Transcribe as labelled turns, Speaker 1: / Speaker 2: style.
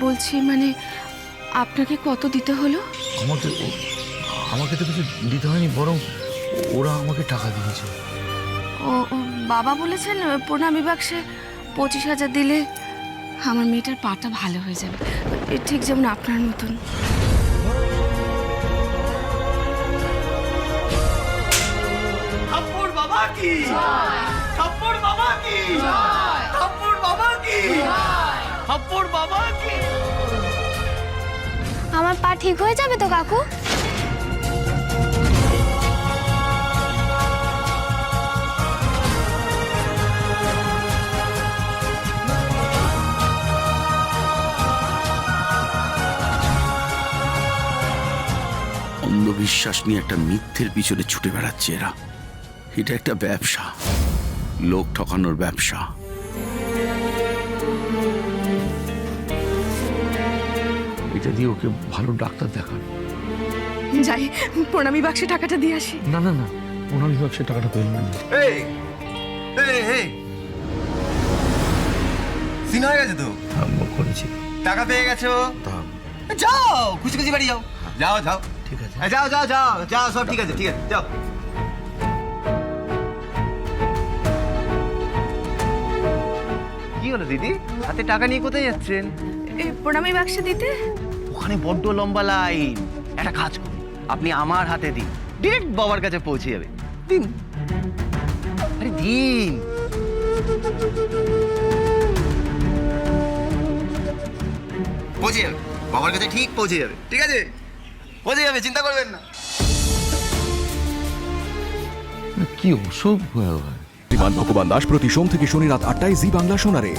Speaker 1: বলছি মানে আপনাকে কত দিতে হলো?
Speaker 2: আমাকে আমাকে তো কিছু দিতে হয়নি বরং ওরা আমাকে টাকা দিয়েছে।
Speaker 1: ও ও, বাবা বলেছেন প্রণামী বাক্সে পঁচিশ হাজার দিলে আমার মেয়েটার পাটা ভালো হয়ে যাবে। এ, ঠিক যেমন আপনার মতন।
Speaker 3: বাবা কি?
Speaker 4: আমার পা ঠিক হয়ে যাবে তো কাকু?
Speaker 5: অন্ধবিশ্বাস নিয়ে একটা মিথ্যের পিছনে ছুটে বেড়াচ্ছে এরা। এটা একটা ব্যবসা। লোক ঠকানোর ব্যবসা।
Speaker 2: এটা দিয়ে ওকে ভালো ডাক্তার দেখান।
Speaker 1: যাই প্রণামী বাক্সে টাকাটা দিয়ে আসি।
Speaker 2: না না না প্রণামী বাক্সে টাকাটা পেলেন না
Speaker 3: এই এই এই। সিন হয়ে গেছে তো?
Speaker 2: আরম্ভ করেছি।
Speaker 3: টাকা পেয়ে গেছো
Speaker 2: তা
Speaker 3: যাও খুশি খুশি বাড়ি যাও। যাও যাও।
Speaker 2: ঠিক আছে।
Speaker 3: হ্যাঁ, যাও যাও যাও যাও সব ঠিক আছে ঠিক আছে যাও। কি হলো দিদি? হাতে টাকা নিয়ে কোথায় যাচ্ছেন?
Speaker 1: এই প্রণামী বাক্সে দিতে?
Speaker 3: ওখানে বড্ড লম্বা লাইন। একটা কাজ করুন, আপনি আমার হাতে দিন। ডিরেক্ট বাবার কাছে পৌঁছে যাবে। দিন। আরে দিন। পৌঁছে যাবে। বাবার কাছে ঠিক পৌঁছে যাবে। ঠিক আছে? পৌঁছে যাবে, চিন্তা করবেন না।
Speaker 2: কি অসুখ হয়ে
Speaker 6: ভগবান দাস প্রতি সোম থেকে শনি রাত আটটায় জি বাংলা শোনারে।